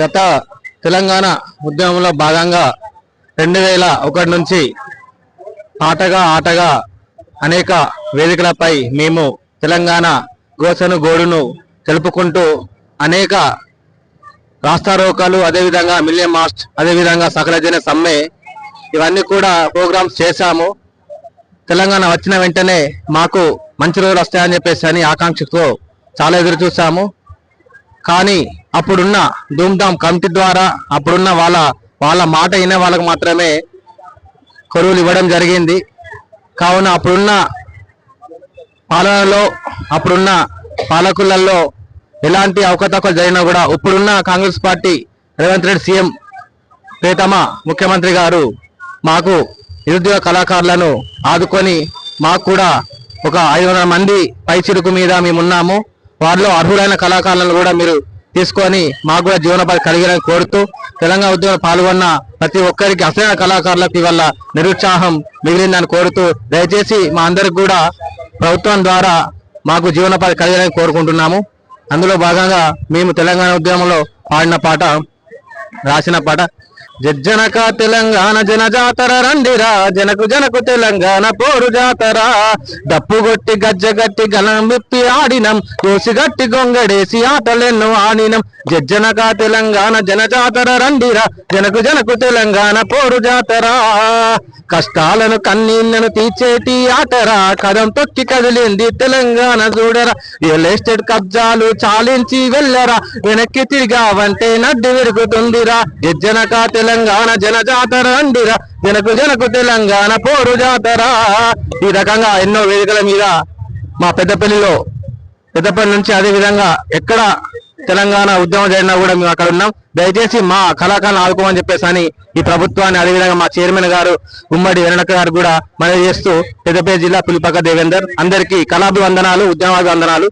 గత తెలంగాణ ఉద్యమంలో భాగంగా రెండు వేల ఒకటి నుంచి ఆటగా ఆటగా అనేక వేదికలపై మేము తెలంగాణ గోసను గోడును తెలుపుకుంటూ అనేక రాస్తారోకాలు అదేవిధంగా మిలియన్ మాస్ట్ అదేవిధంగా సకలజన సమ్మె ఇవన్నీ కూడా ప్రోగ్రామ్స్ చేశాము. తెలంగాణ వచ్చిన వెంటనే మాకు మంచి రోజులు వస్తాయని చెప్పేసి అని ఆకాంక్షతో చాలా ఎదురు చూసాము కానీ అప్పుడున్న ధూమ్ధామ్ కమిటీ ద్వారా అప్పుడున్న వాళ్ళ వాళ్ళ మాట అయిన వాళ్ళకు మాత్రమే కొరువులు ఇవ్వడం జరిగింది. కావున అప్పుడున్న పాలనలో అప్పుడున్న పాలకులలో ఎలాంటి అవకతవకలు జరిగినా కూడా ఇప్పుడున్న కాంగ్రెస్ పార్టీ రేవంత్ రెడ్డి సీఎం ప్రేతమ ముఖ్యమంత్రి గారు మాకు నిరుద్యోగ కళాకారులను ఆదుకొని మాకు కూడా ఒక ఐదు వందల మంది పై చిరుకు మీద మేము ఉన్నాము. వారిలో అర్హులైన కళాకారులను కూడా మీరు తీసుకొని మాకు కూడా జీవనోపాధి కలిగాలని కోరుతూ తెలంగాణ ఉద్యమంలో పాల్గొన్న ప్రతి ఒక్కరికి అసలైన కళాకారులకు వల్ల నిరుత్సాహం మిగిలిందని కోరుతూ దయచేసి మా అందరికి కూడా ప్రభుత్వం ద్వారా మాకు జీవనోపాధి కలిగాలని కోరుకుంటున్నాము. అందులో భాగంగా మేము తెలంగాణ ఉద్యమంలో పాడిన పాట రాసిన పాట జజ్జనక తెలంగాణ జన జాతర రండిరా జనకు జనకు తెలంగాణ పోరు జాతర. డప్పుగొట్టి గజ్జగట్టి గజ్జ గలం విప్పి ఆడినం కోసిగట్టి గొంగడేసి ఆటలెన్నో ఆడినం. జజ్జనక తెలంగాణ జన జాతర రండిరా జనకు జనకు తెలంగాణ పోరు జాతర. కష్టాలను కన్నీళ్ళను తీర్చేటి ఆటరా కదం తొక్కి కదిలింది తెలంగాణ చూడరా రియల్ ఎస్టేట్ కబ్జాలు చాలించి వెళ్ళరా వెనక్కి తిరిగావంటే నడ్డి విరుగుతుందిరా. జజ్జనక తెలంగాణ జన జాతర అండిరా. జనకు జనకు తెలంగాణ పోరు జాతర. ఈ రకంగా ఎన్నో వేదికల మీద మా పెద్దపల్లిలో పెద్దపల్లి నుంచి అదే విధంగా ఎక్కడ తెలంగాణ ఉద్యమం జరిగినా కూడా మేము అక్కడ ఉన్నాం. దయచేసి మా కళాకారులను ఆదుకోమని చెప్పేసి అని ఈ ప్రభుత్వాన్ని అదేవిధంగా మా చైర్మన్ గారు ఉమ్మడి వెనక గారు కూడా మనవి చేస్తూ పెద్దపల్లి జిల్లా పులిపక్క దేవేందర్. అందరికీ కళాభివందనాలు ఉద్యమాభివందనాలు.